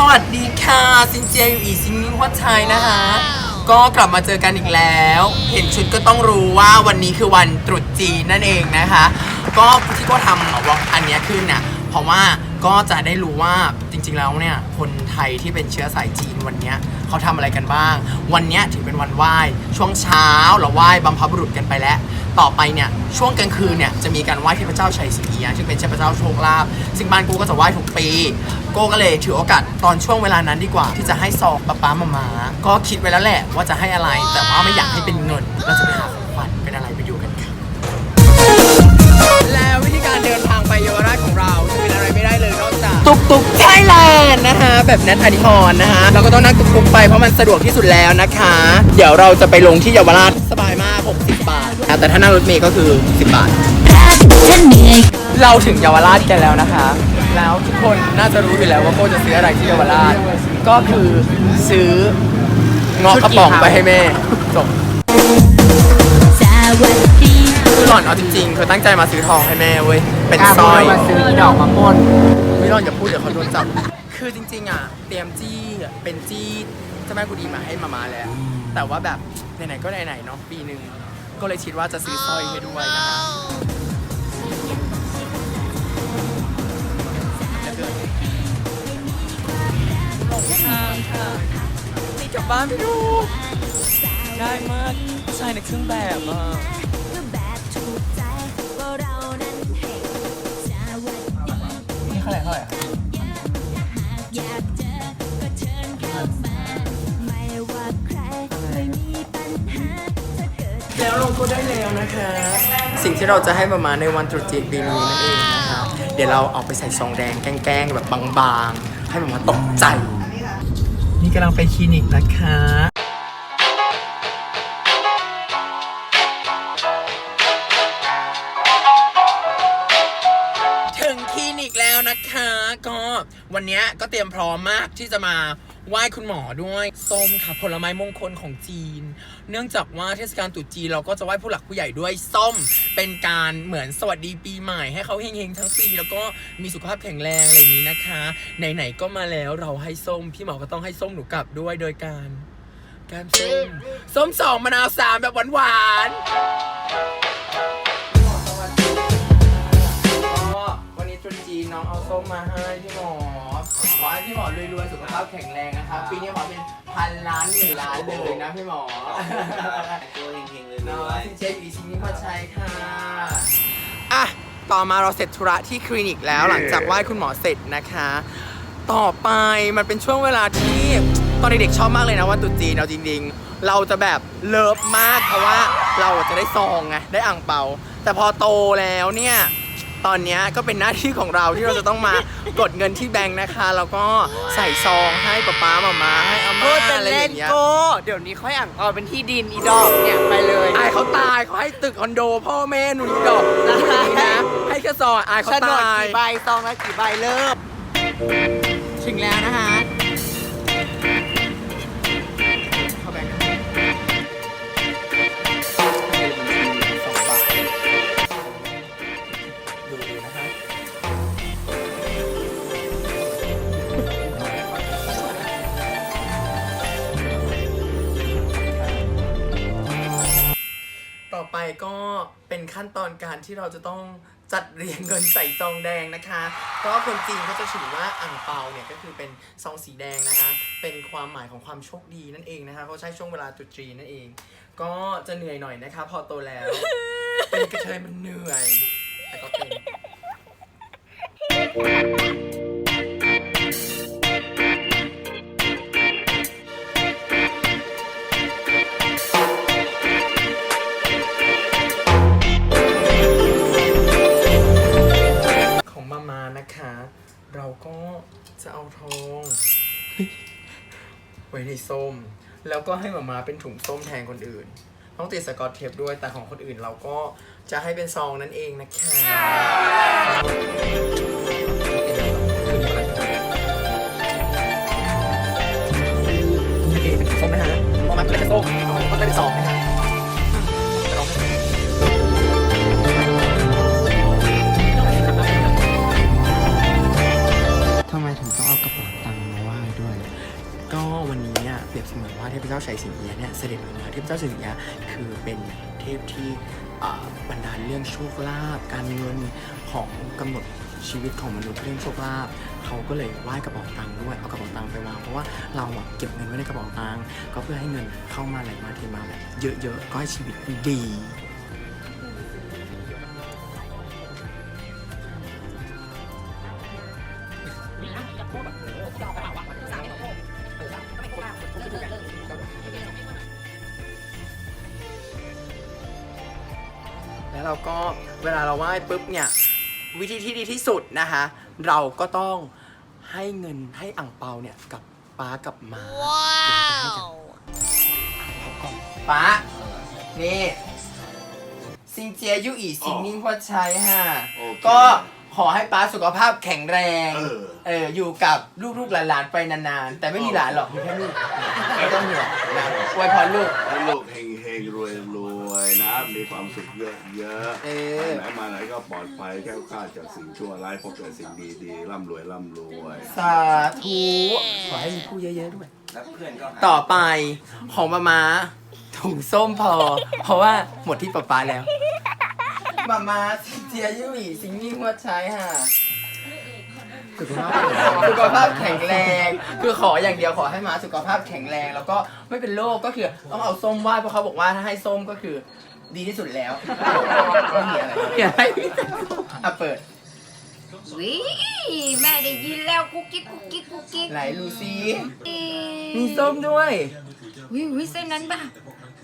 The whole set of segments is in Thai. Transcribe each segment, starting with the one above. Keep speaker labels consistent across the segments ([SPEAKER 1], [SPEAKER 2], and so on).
[SPEAKER 1] สวัสดีค่ะซินเจียอยู่อีซิงนิ่งวัดชัยนะคะ ก็กลับมาเจอกันอีกแล้ว เห็นชุดก็ต้องรู้ว่าวันนี้คือวันตรุษจีนนั่นเองนะคะ ก็ที่ก็ทำวอล์กอันเนี้ยขึ้นเนี่ยเพราะว่าก็จะได้รู้ว่าจริงๆแล้วเนี่ยคนไท ยที่เป็นเชื้อสายจีนวันเนี้ยเขาทำอะไรกันบ้าง วันเนี้ยถือเป็นวันไหว้ ช่วงเช้าเราไหว้บัมพบุรุษกันไปแล้ว ต่อไปเนี่ยช่วงกลางคืนเนี่ยจะมีการไหว้เทพเจ้าชัยศรีซึ่งเป็นเทพเจ้าโชคลาภซึ่งบ้านกูก็จะไหว้ทุกปีโกก็เลยถือโอกาสตอนช่วงเวลานั้นดีกว่า ที่จะให้ซองป้าป้ามามาก็คิดไว้แล้วแหละว่าจะให้อะไร แต่ว่าไม่อยากให้เป็นเงินเราจะไปหาของขวัญเป็นอะไรไปดูกันค่ะ แล้ววิธีการเดินทางไปเยาวราชของเราจะเป็น ตุกตุกไทยแลนด์นะคะ แบบนัทอนิพรนะคะ เราก็ต้องนั่งตุกตุกไปเพราะมันสะดวกที่สุดแล้วนะคะ เดี๋ยวเราจะไปลงที่เยาวราชสบายมาก 60 บาทอะแต่ถ้านั่งรถเมล์ก็คือ 10 บาท เราถึงเยาวราชกันแล้วนะคะ แล้วทุกคนน่าจะรู้อยู่แล้วว่าโก้จะซื้ออะไรที่เยาวราช ก็คือซื้อเงาะกระป๋องไปให้แม่จบคือหล่อนเอาจริงๆคือตั้งใจมาซื้อทองให้แม่เว้ย เป็นสร้อย
[SPEAKER 2] มาซื้อดอกมาปล้น
[SPEAKER 1] ไม่หล่อนอย่าพูดเดี๋ยวเขาโดนจับ คือจริงๆอะเตรียมจี้อะเป็นจี้เจ้าแม่กุดีมาให้มามาแล้ว แต่ว่าแบบไหนๆก็ไหนๆเนาะปีหนึ่งก็เลยคิดว่าจะซื้อสร้อยให้ด้วยนะคะหลงทางค่ะนี่กลับบ้านไปดูง่ายมากผู้ชายในเครื่องแบบอะาไหร่เท่าไหร่อะแล้วลงก็ได้แล้วนะคะ สิ่งที่เราจะให้มามาในวันตรุษจีนปีนี้นั่นเองนะคะเดี๋ยวเราเอาไปใส่ซองแดงแกล้งๆแบบบางๆ ให้มามาตกใจ นี่กำลังไปคลินิกนะคะ วันนี้ก็เตรียมพร้อมมากที่จะมาไหว้คุณหมอด้วยส้มค่ะผลไม้มงคลของจีน เนื่องจากว่าเทศกาลตรุษจีนเราก็จะไหว้ผู้หลักผู้ใหญ่ด้วยส้มเป็นการเหมือนสวัสดีปีใหม่ ให้เขาเฮงๆทั้งปี แล้วก็มีสุขภาพแข็งแรงอะไรอย่างนี้นะคะไหนๆก็มาแล้วเราให้ส้มพี่หมอก็ต้องให้ส้มหนูกลับด้วยโดยการแก้มส้มส้มสองมะนาวสามแบบหวานๆก็วันนี้ตรุษจีนน้องเอาส้มมาให้พี่หมอ ขอให้พี่หมอรวยๆ สุขภาพแข็งแรงนะครับปีนี้ขอเป็นพันล้านหมื่นล้านเลยนะพี่หมอ
[SPEAKER 3] ตัวเฮงๆเลย
[SPEAKER 1] น้องซินเจอีชินิพัชชัยค่ะอะต่อมาเราเสร็จธุระที่คลินิกแล้วหลังจากไหว้คุณหมอเสร็จนะคะ ต่อไปมันเป็นช่วงเวลาที่ตอนเด็กๆชอบมากเลยนะวันตรุษจีนเราจริงๆ เราจะแบบเลิฟมากเพราะว่าเราจะได้ซองไงได้อ่างเปา แต่พอโตแล้วเนี่ย ตอนเนี้ยก็เป็นหน้าที่ของเราที่เราจะต้องมากดเงินที่แบงค์นะคะ แล้วก็ใส่ซองให้ป๊าป๊ามามาให้อา
[SPEAKER 2] พู
[SPEAKER 1] ม่า
[SPEAKER 2] ดเป็น
[SPEAKER 1] อะไรอ
[SPEAKER 2] เล่น
[SPEAKER 1] ย่างเงี้ย
[SPEAKER 2] โก้เดี๋ยวนี้ค่อยอ่างเอาเป็นที่ดินอีดอกเนี่ยไปเลย
[SPEAKER 1] อายเขาตายเขาให้ตึกคอนโด พ่อแม่หนูดอกนะให้แค่ซองอายเขา
[SPEAKER 2] โฉนด
[SPEAKER 1] ตาย
[SPEAKER 2] กี่ใบซองละกี่ใบเลิก
[SPEAKER 1] ถึงแล้วนะคะ ก็เป็นขั้นตอนการที่เราจะต้องจัดเรียงเงินใส่ซองแดงนะคะ เพราะคนจีนเขาจะถือว่าอ่างเปาเนี่ยก็คือเป็นซองสีแดงนะคะ เป็นความหมายของความโชคดีนั่นเองนะคะเขาใช้ช่วงเวลาตรุษจีนนั่นเอง ก็จะเหนื่อยหน่อยนะคะ พอโตแล้ว เป็นกระเทยมันเหนื่อย แล้วก็ให้มามาเป็นถุงส้มแทนคนอื่น ต้องติดสกอตเทปด้วยแต่ของคนอื่นเราก็จะให้เป็นซองนั่นเองนะคะส้มนะฮะพอมาเป็นส้มก็จะเป็นซองนะฮะ
[SPEAKER 3] ทำไมถึงต้องเอากระเป๋าตังค์
[SPEAKER 1] ก็วันนี้เปรียบเส
[SPEAKER 3] มือนว่าเท
[SPEAKER 1] พเจ้าชัยสิง
[SPEAKER 3] ห์เนี่ยเสด็จมา
[SPEAKER 1] เทพเจ้าสิงเอียคือเป็นเทพที่บรรดาเรื่องโชคลาภการเงินของกำหนดชีวิตของมนุษย์เรื่องโชคลาภเขาก็เลยไหว้กระเป๋าตังค์ด้วยเอากระเป๋าตังค์ไปวางเพราะว่าเราเก็บเงินไว้ในกระเป๋าตังค์ก็เพื่อให้เงินเข้ามาไหลมาเทมาแบบเยอะๆก็ให้ชีวิตดีพูดแบบโอ้โหอากรเป๋าอะสาม ล้วเราก็เวลาเราไหว้ปุ๊บเนี่ยวิธีที่ดีที่สุดนะคะ เราก็ต้องให้เงินให้อ่างเปาเนี่ยกับป้ากับมาว้าวป้านี่ซิงเจียยุอีสิงนิ่งพัดชัยฮะ
[SPEAKER 4] โอเค
[SPEAKER 1] ก็ ขอให้ป้าสุขภาพแข็งแรง
[SPEAKER 4] เออ
[SPEAKER 1] เออ อยู่กับลูกๆหลานๆไปนานๆ แต่ไม่มีหลานหรอกมีแค่ลูกไม่ต้องห่วงนะอวยพรลูก
[SPEAKER 4] ให้ลูกเฮงเฮงรวยรวยนะ มีความสุขเยอะเยอะ
[SPEAKER 1] เอ
[SPEAKER 4] ไป
[SPEAKER 1] อ
[SPEAKER 4] ไหนมาไหนก็ปลอดภัยแค่วคลาดจากสิ่งชั่วร้ายพบแต่สิ่งดีๆร่ำรวยร่ำรวย
[SPEAKER 1] สาธุขอให้มีผู้เยอะๆด้วย
[SPEAKER 3] แล้วเพื่อนก็หา
[SPEAKER 1] ต่อไปของมาม้าถุงส้มพอ เพราะว่าหมดที่ป๊าป๊าแล้ว มาม้าซิเจียยุอีสิงนิ่งวัดใช้ค่ะสุขภาพสุขภาพแข็งแรง คือขออย่างเดียวขอให้มาสุขภาพแข็งแรง แล้วก็ไม่เป็นโรคก็คือต้องเอาส้มไหว้เพราะเขาบอกว่าถ้าให้ส้มก็คือดีที่สุดแล้วไม่มีอะไรไม่มีอะไรอะเปิด
[SPEAKER 5] วิแม่ได้ยินแล้วกุ๊กกิ๊กกุ๊กกิ๊กกุ๊กกิ๊ก
[SPEAKER 1] ไหนลูซี
[SPEAKER 5] มี
[SPEAKER 1] มีส้มด้วย
[SPEAKER 5] วิวิเส้นนั้นป่ะ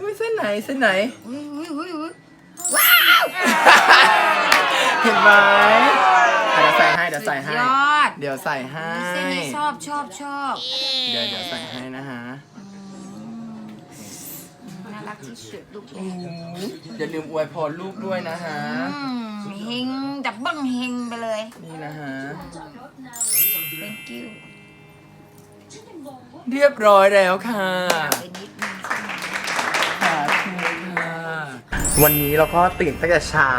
[SPEAKER 1] อุ้ยเส้นไหนเส้นไหน
[SPEAKER 5] วิวิวิวิ ว้าว
[SPEAKER 1] เห็นไหมเดี๋ยวใส่ให้เดี๋ยวใส่ให้
[SPEAKER 5] ยอด
[SPEAKER 1] เดี๋ยวใส่ให้
[SPEAKER 5] เส้นนี้ชอบชอบชอบ
[SPEAKER 1] เดี๋ยวเดี๋ยวใส่ให้นะฮะ
[SPEAKER 5] น่ารักที่สุดลูก
[SPEAKER 1] อืมอย่าลืมอวยพรลูกด้วยนะฮะ
[SPEAKER 5] อืมเฮงดับเบิ้ลเฮงไปเลย
[SPEAKER 1] นี่นะฮะ
[SPEAKER 5] thank you
[SPEAKER 1] เรียบร้อยแล้วค่ะ
[SPEAKER 5] ไปนิดนึง
[SPEAKER 1] วันนี้เราก็ตื่นตั้งแต่เช้า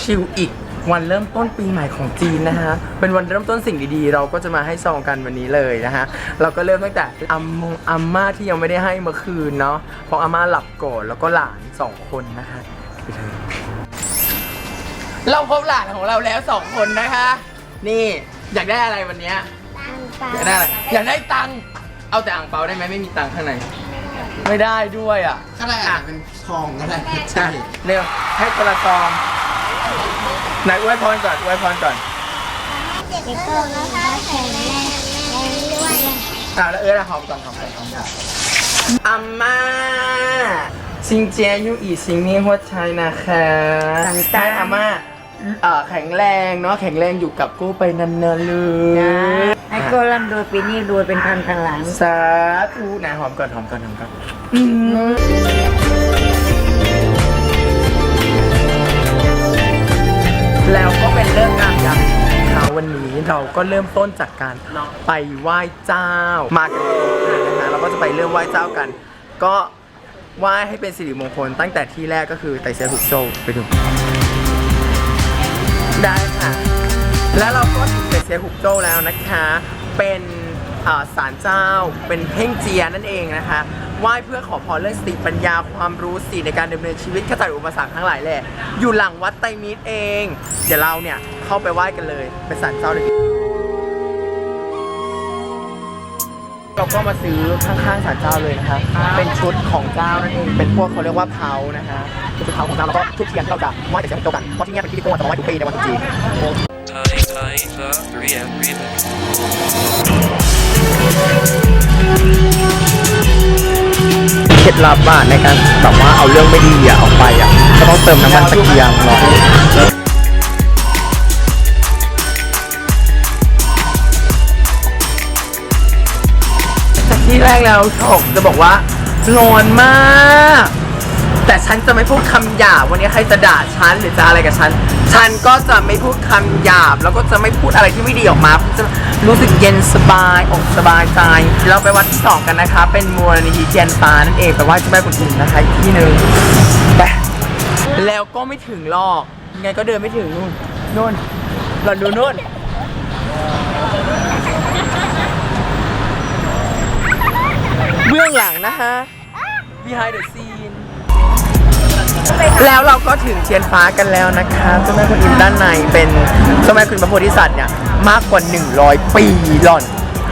[SPEAKER 1] ชิลอีก วันเริ่มต้นปีใหม่ของจีนนะฮะ เป็นวันเริ่มต้นสิ่งดีๆ เราก็จะมาให้ซองกันวันนี้เลยนะฮะ เราก็เริ่มตั้งแต่อัมมงอัมม่าที่ยังไม่ได้ให้เมื่อคืนเนาะเพราะอาม่าหลับก่อนแล้วก็หลานสองคนนะคะไปเลยเราพบหลานของเราแล้วสองคนนะคะ นี่อยากได้อะไรวันเนี้ยอยากได้อะไรอยากได้ตังค์เอาแต่อ่างเปาได้ไหมไม่มีตังค์ข้างใน ไม่ได้ด้วยอะ
[SPEAKER 3] ก็ได้อาจจะเป็นทองก็ได้
[SPEAKER 1] ใช่เร็วให้คนละซองไหนอวยพรก่อนอวยพรก่อน
[SPEAKER 6] เด็กก็นะคะแข็งแรงแรงด้วย
[SPEAKER 1] อ่าแล้วเออละหอมก่อนหอมก่อนหอมก่อนอาม่าซิงเจียยูอีซิงนี่หัวใจนะคะให้อาม่าเอ่อแข็งแรงเนาะแข็งแรงอยู่กับกูไปนานๆเลย
[SPEAKER 7] ให้ ก็ร่ำรวยปีนี้รวยเป็นพันพันล้าน
[SPEAKER 1] สาธุนะหอมก่อนหอมก่อนหอมก่อนแล้วก็เป็นเรื่องงามยามดีนะคะวันนี้เราก็เริ่มต้นจากการไปไหว้เจ้า มากันนะคะเราก็จะไปเริ่มไหว้เจ้ากัน ก็ไหว้ให้เป็นสิริมงคล ตั้งแต่ที่แรกก็คือไต่เสียหุกโจไปดูได้ค่ะ แล้วเราก็ถึงไต่เสียหุกโจแล้วนะคะ เป็นอ่าศาลเจ้า เป็นเพ่งเจียนั่นเองนะคะไหว้เพื่อขอพรเรื่องสติปัญญาความรู้สิในการดำเนินชีวิตขจัดอุปสรรคทั้งหลายแหละ อยู่หลังวัดไตรมิตรเอง เดี๋ยวเราเนี่ยเข้าไปไหว้กันเลยเป็นศาลเจ้าเลยเราก็มาซื้อข้างๆศาลเจ้าเลยนะคะ เป็นชุดของเจ้านั่นเอง เป็นพวกเขาเรียกว่าเผานะคะเป็นชุดเผาของเจ้าแล้วก็ชุดเทียนที่เราจะไหว้แต่เช้าเดียวกัน เพราะที่เนี่ยเป็นที่ที่โกงจะมาไหว้ทุกปีในวันตรุษจีน
[SPEAKER 8] the 3M remix.
[SPEAKER 1] เคล็ดลับอะในการแบบว่าเอาเรื่องไม่ดีอะออกไปอะก็ต้องเติมน้ำมันตะเกียงเนาะจากที่แรกแล้วโชคจะบอกว่าร้อนมาก แต่ฉันจะไม่พูดคำหยาบวันนี้ใครจะด่าฉันหรือจะอะไรกับฉัน ฉันก็จะไม่พูดคำหยาบ แล้วก็จะไม่พูดอะไรที่ไม่ดีออกมาจะรู้สึกเย็นสบายอกสบายใจ เราไปวัดที่สองกันนะคะ เป็นมูลนิธิเทียนฟ้านั่นเองไปไหว้เจ้าแม่กุนอินะคะอีกที่หนึ่งไปแล้วก็ไม่ถึงหรอกยังไงก็เดินไม่ถึงนู่นนู่นหล่อนดูนู่นเบื้องหลังนะคะ behind the scene แล้วเราก็ถึงเทียนฟ้ากันแล้วนะคะเจ้าแม่คุณอิมด้านในเป็นเจ้าแม่คุณพระโพธิสัตว์เนี่ยมากกว่า 100 ปีหล่อน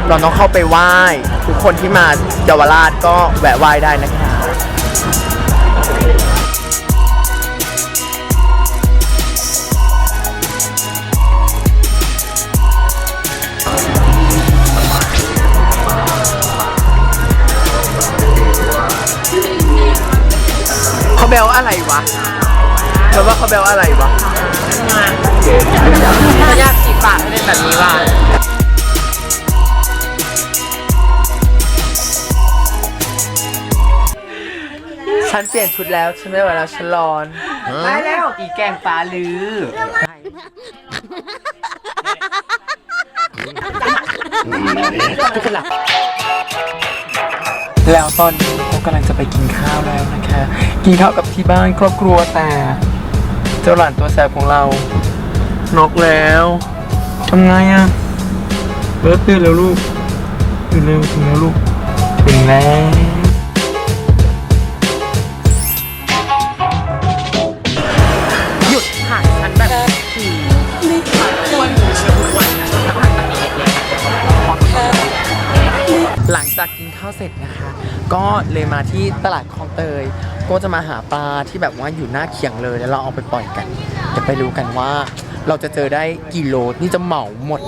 [SPEAKER 1] เราต้องเข้าไปไหว้ ทุกคนที่มาเยาวราชก็แวะไหว้ได้นะคะ แบลอะไรวะแปลว่าเขาแบลอะไรวะ
[SPEAKER 2] จะยากจีบปากให้เป็นแบบนี้ว่ะ
[SPEAKER 1] ฉันเปลี่ยนชุดแล้วฉันไม่ไหวแล้วฉันร้อนไปแล้วอีแกงปลาลือ แล้วตอนนี้เรากำลังจะไปกินข้าวแล้วนะคะ กินข้าวกับที่บ้านครอบครัวแต่ เจ้าหลานตัวแสบของเรานกแล้วทำไงอะเบิร์ตื่นแล้วลูกตื่นเร็วถึงแล้วลูกถึงแล้ว จากกินข้าวเสร็จนะคะ ก็เลยมาที่ตลาดคลองเตย ก็จะมาหาปลาที่แบบว่าอยู่หน้าเขียงเลยแล้วเราเอาไปปล่อยกันจะไปดูกันว่า เราจะเจอได้กี่โลนี่จะเหมาหมด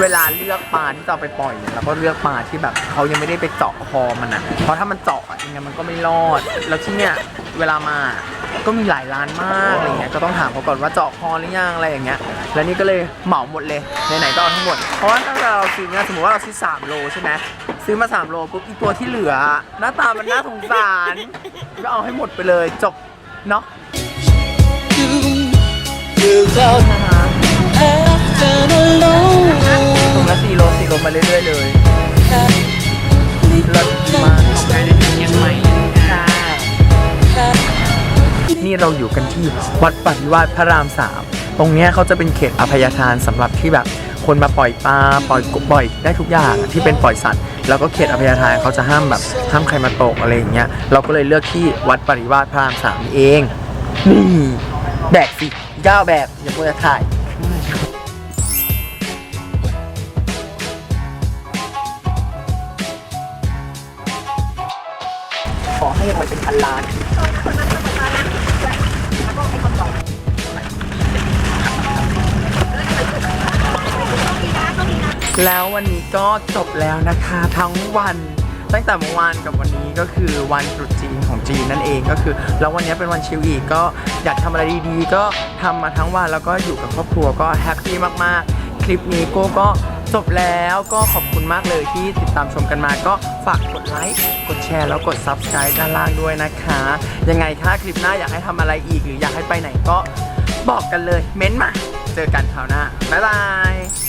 [SPEAKER 1] เวลาเลือกปลาที่จะเอาไปปล่อยเนี่ยเราก็เลือกปลาที่แบบเขายังไม่ได้ไปเจาะคอมันอะ เพราะถ้ามันเจาะอะยังไงมันก็ไม่รอด แล้วที่เนี่ยเวลามา ก็มีหลายร้านมากอะไรเงี้ยก็ต้องถามเขาก่อนว่าเจาะคอหรือยังอะไรอย่างเงี้ยแล้วนี่ก็เลยเหมาหมดเลยไหนๆก็เอาทั้งหมดเพราะว่าถ้าเราซื้อเนี่ยสมมติว่าเราซื้อ3โลใช่ไหมซื้อมา3โลปุ๊บอีตัวที่เหลือ หน้าตามันน่าสงสารก็เอาให้หมดไปเลยจบเนาะถุงละสี่โลสี่โลมาเรื่อยๆเลย เราอยู่กันที่วัดปฏิวาสพระรามสามตรงเนี้ยเขาจะเป็นเขตอภัยทานสำหรับที่แบบคนมาปล่อยปลาปล่อยกบปล่อยได้ทุกอย่างที่เป็นปล่อยสัตว์ แล้วก็เขตอภัยทานเขาจะห้ามแบบห้ามใครมาตกอะไรอย่างเงี้ยเราก็เลยเลือกที่วัดปริวาสพระรามสามนี่เองนี่แบกสิเก้าแบบอย่าเพิ่งถ่ายขอให้รวยเป็นพันล้าน แล้ววันนี้ก็จบแล้วนะคะทั้งวันตั้งแต่เมื่อวานกับวันนี้ก็คือวันตรุษจีนของจีนนั่นเองก็คือ แล้ววันนี้เป็นวันชิลอีกก็อยากทำอะไรดีๆ ก็ทำมาทั้งวันแล้วก็อยู่กับครอบครัวก็แฮปปี้มากๆ คลิปนี้โก้ก็จบแล้วก็ขอบคุณมากเลยที่ติดตามชมกันมาก็ฝากกดไลค์กดแชร์แล้วกด Subscribe ด้านล่างด้วยนะคะ ยังไงถ้าคลิปหน้าอยากให้ทำอะไรอีกหรืออยากให้ไปไหนก็บอกกันเลยเม้นต์มา เจอกันคราวหน้า บ๊ายบาย